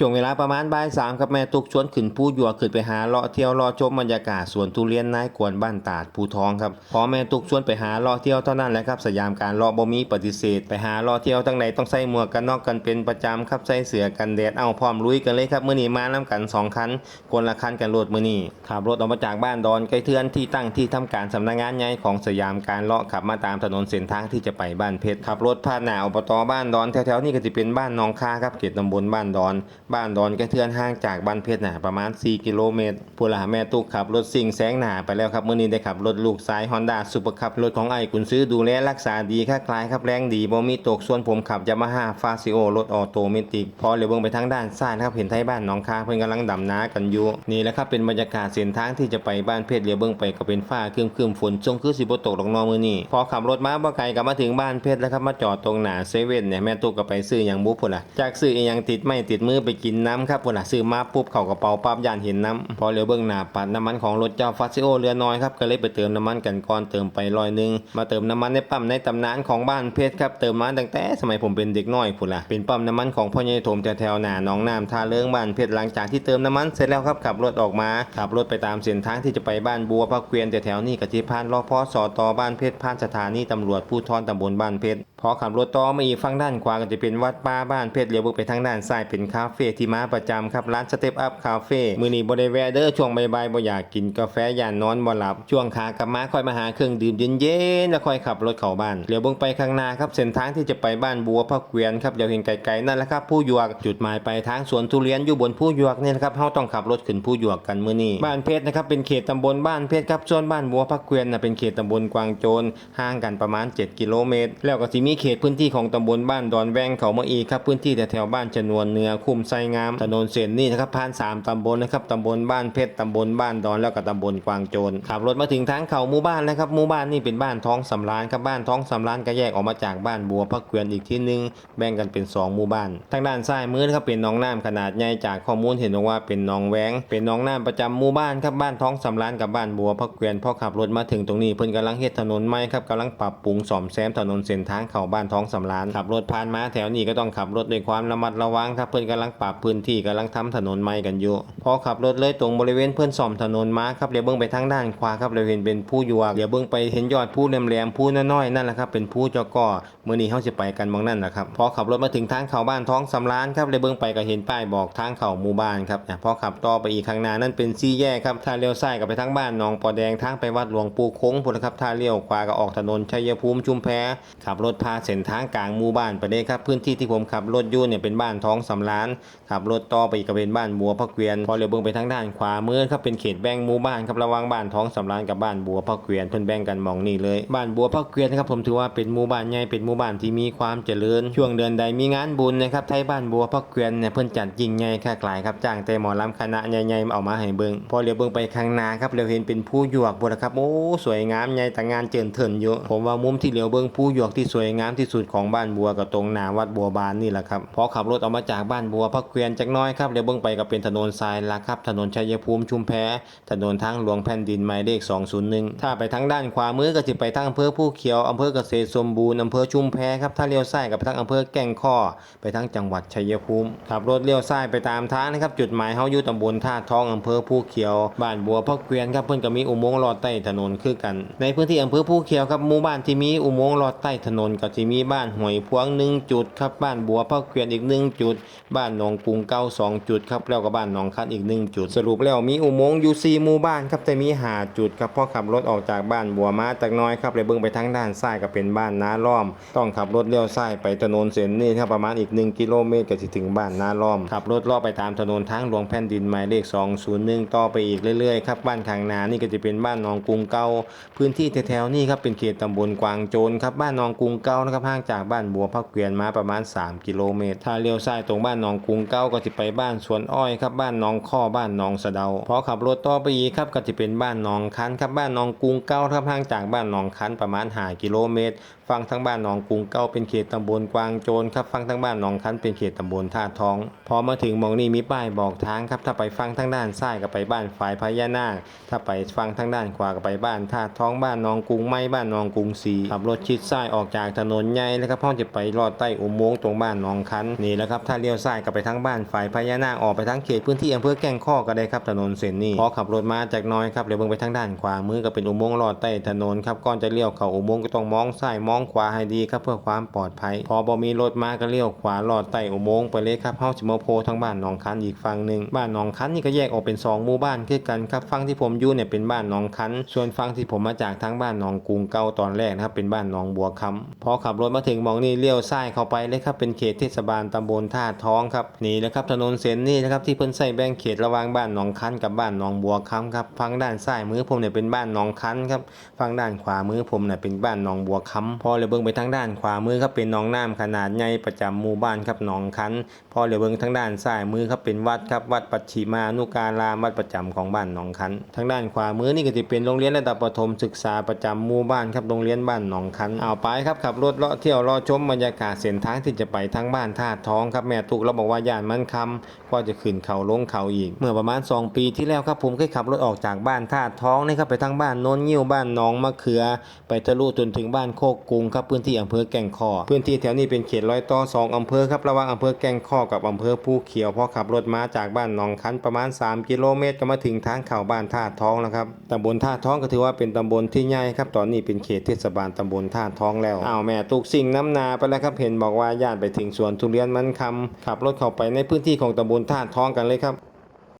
ช่วงเวลาประมาณบ่ายสามครับแม่ตุกชวนขึ้นผู้หยวกขึ้นไปหาเลาะเที่ยวเลาะชมบรรยากาศสวนทุเรียนนายกวนบ้านตาดภูทองครับพอแม่ตุกชวนไปหาเลาะเที่ยวเท่านั้นแหละครับสยามการเลาะบ่มีปฏิเสธ ไปหาเลาะเที่ยวทั้งไหนต้องใส่หมวกกันน็อกกันเป็นประจำครับใส่เสื้อกันแดดเอาพร้อมลุยกันเลยครับมื้อนี้มานํกันสองคันคนละคันกันโลดมื้อนี้ขับรถออกมาจากบ้านดอนใกล้เทือนที่ตั้งที่ทำการสำนักงานใหญ่ของสยามการเลาะขับมาตามถนนเส้นทางที่จะไปบ้านเพชรขับรถผ่านหน้าอบตบ้านดอนแถวๆนี้ก็จะเป็นบ้านนองคาครับเขตตำบลบ้านดอนบ้านดอนกล้เทือนห่างจากบ้านเพชรน่ะประมาณ 4 กิโลเมตรผู้หลาแม่ตุกขับรถสิ่งแสงหนาไปแล้วครับเมื้อนี้ได้ขับรถลูกสาย Honda ซุปเปอร์คับรถของไอ้กุนซื้อดูแลรักษาดีค่าคลายครับแรงดีบ่มีตกส่วนผมขับยามาฮ่าฟาซิโอรถออโตเมติก พอเหลียวเบิ่งไปทางด้านซ้ายนะครับเห็นไทยบ้านหนองคาเพิ่นกำลังดำน้ากันอยู่นี่แหละครับเป็นบรรยากาศเส้นทางที่จะไปบ้านเพชรเหลียวเบิ่งไปก็เป็นฟ้าครึมๆฝนทรงคือสิบ่ตกดอนอมื้อนี้พอขับรถมาบ่ไกลก็มาถึงบ้านเพชรแล้วครับมาจอดตรงหน้าเซเว่นเนี่ยแม่ตุกก็ไปซื้อหยังบุพุ่นล่ะจากซื้ออีหยังติดไม้ติดมือไปกินน้ำครับพุ่นล่ะซื้อมาปุ๊บเข้ากระเป๋าปั๊บย่านเห็นน้ำพอเหลียวเบิ่งหน้าปัดน้ำมันของรถเจ้าฟาซิโอเรือน้อยครับก็เลยไปเติมน้ำมันกันก่อนเติมไปร้อยหนึงมาเติมน้ำมันในปั๊มในตำนานของบ้านเพชรครับเติมมาตั้งแต่สมัยผมเป็นเด็กน้อยพุ่นล่ะเป็นปั๊มน้ำมันของพ่อใหญ่โถมแถวๆหน้าหนองน้ำท่าเลิงบ้านเพชรหลังจากที่เติมน้ำมันเสร็จแล้วครับขับรถออกมาขับรถไปตามเส้นทางที่จะไปบ้านบัวพักเกวียนแถวๆนี้ก็ที่ผ่านรอพอสอตอบ้านเพชรผ่านสถานีตำรวจภูธรตำบลบ้านเพชร พอขับรถต่อมาอีกฝั่งด้านขวาก็จะเป็นวัดป่าบ้านเพชรเลี้ยวไปทางด้านซ้ายเป็นคาเฟ่ที่มาประจำครับร้านสเต็ปอัพคาเฟ่มือนี้บ่ได้แวะเด้อช่วงบ่ายๆบ่อยากกินกาแฟยานนอนบ่หลับ ช่วงขากลับมาค่อยมาหาเครื่องดื่มเย็นๆแล้วค่อยขับรถเข้าบ้านเลี้ยวเบิ่งไปข้างหน้าครับเส้นทางที่จะไปบ้านบัวพักเกวียนครับเดี๋ยวเห็นไกลๆนั่นแหละครับผู้หยวกจุดหมายปลายทางสวนทุเรียนอยู่บนผู้หยวกเนี่นะครับเฮาต้องขับรถขึ้นผู้หยวกกันมื้อนี้บ้านเพชรนะครับเป็นเขตตำบลบ้านเพชรครับส่วนบ้านบัวพักเกวียนนะเป็นเขตตำบลกวางโจรห่างกันประมาณ 7 กิโลเมตร แล้วก็สิมีเขตพื้นที่ของตำบลบ้านดอนแวงเขาเมาอีครับพื้นที่แถวบ้านชนวนเนือคุ้มไซงามถนนเส้นนี้นะครับผ่านสามตำบลนะครับตำบลบ้านเพชรตำบลบ้านดอนแล้วก็ตำบลกวางโจรขับรถมาถึงทางเขาหมู่บ้านแล้วครับหมู่บ้านนี่เป็นบ้านท้องสำรานครับบ้านท้องสำรานก็แยกออกมาจากบ้านบัวพักเกวียนอีกที่หนึงแบ่งกันเป็นสองหมู่บ้าน ทางด้านซ้ายมือนะครับเป็นหน้องน้ำขนาดใหญ่จากข้อมูลเห็นว่าเป็นหน้องแวงเป็นหน้องน้ำประจำหมู่บ้านครับบ้านท้องสำรานกับบ้านบัวพักเกวียนพอขับรถมาถึงตรงนี้เพิ่นกำลังเฮ็ดถนนใหม่ครับกำลังปรับปรุงซ่อมแซมถนนเส้นทางเขาาบ้านท้องสำรานขับรถผ่านมาแถวนี้ก็ต้องขับรถด้วยความระมัดระวังครับเพิ่อนกำลังปรับพื้นที่กำลังทำถนนใหม่กันอยู่พอขับรถเลยตรงบริเวณเพิ่อนซ่อมถนนมาครับเดี๋ยวเบิ่งไปทางด้านขวาครับเดี๋ยวเห็นเป็นผู้ยวกเดี๋ยวเบิ่งไปเห็นยอดผู้แหลมๆผู้น้อยๆนั่นแหละครับเป็นผู้จอกอมื้อนี้เฮาสิไปกันมองนั่นแหละครับพอขับรถมาถึงทางเข้าบ้านท้องสำรานครับเดี๋ยวเบิ่งไปก็เห็นป้ายบอกทางเข้าหมู่บ้านครับพอขับต่อไปอีกข้างหน้านั่นเป็นซี่แยกครับถ้าเลี้ยวซ้ายก็ไปทางบ้านหนองปอแดงทางไปวัดหลวงปู่คงพุ่นลครับถ้าเลี้ยวขวาก็ออกถนนชัยภูมิชุมแพขับรถพาเส้นทางกลางหมู่บ้านไปเลยครับพื้นที่ที่ผมขับรถอยู่เนี่ยเป็นบ้านท้องสำรานขับรถต่อไปก็เป็นบ้านบัวพระเกวียนพอเลี้ยวเบิ่งไปทางด้านขวามือครับเป็นเขตแบ่งหมู่บ้านครับระหว่างบ้านท้องสำรานกับบ้านบัวพระเกวียนเพิ่นแบ่งกันมองนี่เลย บ้านบัวพระเกวียนนะครับผมถือว่าเป็นหมู่บ้านใหญ่เป็นหมู่บ้านที่มีความเจริญ ช่วงเดือนใดมีงานบุญนะครับไทยบ้านบัวพระเกวียนเนี่ยเพิ่นจัดยิ่งใหญ่ค่ากลายครับจ้างแต่หมอลำคณะใหญ่ๆเอามาให้เบิ่งพอเลี้ยวเบิ่งไปข้างหน้าครับเลี้ยวเห็นเป็นผู้หยวกบ่ล่ะครับโอ้สวยงามใหญ่แต่งานเจินเถินอยู่ผมว่ามุมที่เลี้ยวเบิ่งผู้หยวกที่สวยงามที่สุดของบ้านบัวก็ตรงหน้าวัดบัวบานนี่แหละครับพอขับรถออกมาจากบ้านบัวพระเกวียนจักน้อยครับเลี้ยวเบิ่งไปก็เป็นถนนทรายละครับ ถนนชัยภูมิชุมแพถนนทางหลวงแผ่นดินหมายเลข 201 ถ้าไปทางด้านขวามือก็สิไปทางอำเภอผู้เขียวอำเภอเกษตรสมบูรณ์อำเภอชุมแพครับถ้าเลี้ยวซ้ายก็ไปทางอำเภอแก่งข้อ ไปทางจังหวัดชัยภูมิขับรถเลี้ยวซ้ายไปตามทางนะครับจุดหมายเฮาอยู่ตำบลท่าทองอำเภอผู้เขียว บ้านบัวพระเกวียนครับเพิ่อนก็มีอุโมงค์ลอดใต้ถนนคือกัน ในพื้นที่อำเภอผู้เขียวครับหมู่บ้านที่มีอุโมงค์ลอดใต้ถนนก็สิมีบ้านหวยพวงหนึ่งจุดครับบ้านบัวพระเกวียนอีกหนึ่งจุด บ้านหนองกรุงเก้าสองจุดครับแล้วก็บ้านหนองคันอีกหนึ่งจุด สรุปแล้วมีอุโมงค์อยู่สี่หมู่บ้านครับแต่มีหาจุดครับพอขับรถออกจากบ้านบัวมาจากน้อยครับเลยเบิ่งไปทางด้านซ้ายก็เป็นบ้านนาล้อม ต้องขับรถเลี้ยวซ้ายไปถนนเส้นนี้ครับประมาณอีก 1 กิโลเมตรก็สิถึงบ้านนาล้อมขับรถเลาะไปตามถนนทางหลวงแผ่นดินหมายเลข 201 ต่อไปอีกเรื่อยๆครับบ้านข้างนานี่ก็จะเป็นบ้านหนองกรุงเก่าพื้นที่แถวๆนี้ครับเป็นเขตตำบลกวางโจรครับบ้านหนองกรุงเก่านะครับห่างจากบ้านบัวพักเกวียนมาประมาณ 3 กิโลเมตร ถ้าเลี้ยวซ้ายตรงบ้านหนองกุงเก่าก็จะไปบ้านสวนอ้อยครับบ้านหนองข้อบ้านหนองสะเดาพอขับรถต่อไปอีกครับก็จะเป็นบ้านหนองคันครับบ้านหนองกุงเก่าครับห่างจากบ้านหนองคันประมาณ5กิโลเมตรฝั่งทางบ้านหนองกุงเก่าเป็นเขตตำบลกวางโจรครับฝั่งทางบ้านหนองคันเป็นเขตตำบลท่าทอง พอมาถึงมองนี้มีป้ายบอกทางครับถ้าไปฝั่งทางด้านซ้ายก็ไปบ้านฝ่ายพญานาคถ้าไปฝั่งทางด้านขวาก็ไปบ้านท่าท้องบ้านหนองกุงไม้บ้านหนองกรุงศรีขับรถชิดซ้ายออกจากถนนใหญ่นะครับพ่อจะไปลอดใต้อุโมงค์ตรงบ้านหนองคันนี่แหละครับถ้าเลี้ยวซ้ายก็ไปทางบ้านฝ่ายพญานาคออกไปทางเขตพื้นที่อำเภอแก่งข้อก็ได้ครับถนนเส้นนี้พอขับรถมาจากน้อยครับเดี๋ยวเบิ่งไปทางด้านขวามือก็เป็นอุโมงค์ลอดใต้ถนนครับก่อนจะเลี้ยวเข้าอุโมงค์ก็ต้องมองซ้ายมองขวาให้ดีครับเพื่อความปลอดภัย พอบ่มีรถมาก็เลี้ยวขวาลอดใต้อุโมงค์ไปเลยครับเฮาสิมาโพทางบ้านหนองคันอีกฝั่งหนึ่งบ้านหนองคันนี่ก็แยกออกเป็นสองหมู่บ้านคือกันครับฝั่งที่ผมอยู่เนี่ยเป็นบ้านหนองคันส่วนฝั่งที่ผมมาจากทางบ้านหนองกุงเก่าตอนแรกนะครับเป็นบ้านหนองบัวคำพออขับรถมาถึงมองนี่เลี้ยวซ้ายเข้าไปเลยครับเป็นเขตเทศบาลตำบลท่าท้องครับนี่แหละครับถนนเส้นนี้นะครับที่เพิ่นใส่แบ่งเขตระหว่างบ้านหนองคันกับบ้านหนองบัวคำครับฝั่งด้านซ้ายมือผมเนี่ยเป็นบ้านหนองคันครับฝั่งด้านขวามือผมเนี่ยเป็นบ้านหนองบัวคำพอเลยเบิ่งไปทางด้านขวามือครับเป็นหนองน้ำขนาดใหญ่ประจำหมู่บ้านครับหนองคันพอเหลียเบิ่งทางด้านซ้ายมือครับเป็นวัดครับวัดปัจฉิมานุการามวัดประจำของบ้านหนองคันทางด้านขวามือนี่ก็จะเป็นโรงเรียนระดับประถมศึกษาประจำหมู่บ้านครับโรงเรียนบ้านหนองคันเอาไปครับขับรถเลาะเที่ยวเลาะชมบรรยากาศเส้นทางที่จะไปทางบ้านท่าท้องครับแม่ตุกเราบอกว่าย่านมันคำก็จะขึ้นเขาลงเขาอีก เมื่อประมาณ 2 ปีที่แล้วครับผมเคยขับรถออกจากบ้านท่าท้องนี่ครับไปทางบ้านโนนยิ้วบ้านหนองมะเขือ ไปทะลุจนถึงบ้านโคกกุงครับพื้นที่อำเภอแก่งคอพื้นที่แถวนี้เป็นเขตรอยต่อสองอำเภอครับระหว่างอำเภอแก่งคอกับอำเภอภูเขียวพอขับรถมาจากบ้านหนองคันประมาณ 3 กิโลเมตรก็มาถึงทางเข้าบ้านท่าท้องแล้วครับตำบลท่าท้องก็ถือว่าเป็นตำบลที่ใหญ่ครับตอนนี้เป็นเขตเทศบาลตำบลท่าท้องแล้วอ้าวแม่ตุกสิ่งน้ำนาไปแล้วครับเห็นบอกว่าญาติไปถึงสวนทุเรียนมันคำขับรถเข้าไปในพื้นที่ของตำบลท่าท้องกันเลยครับ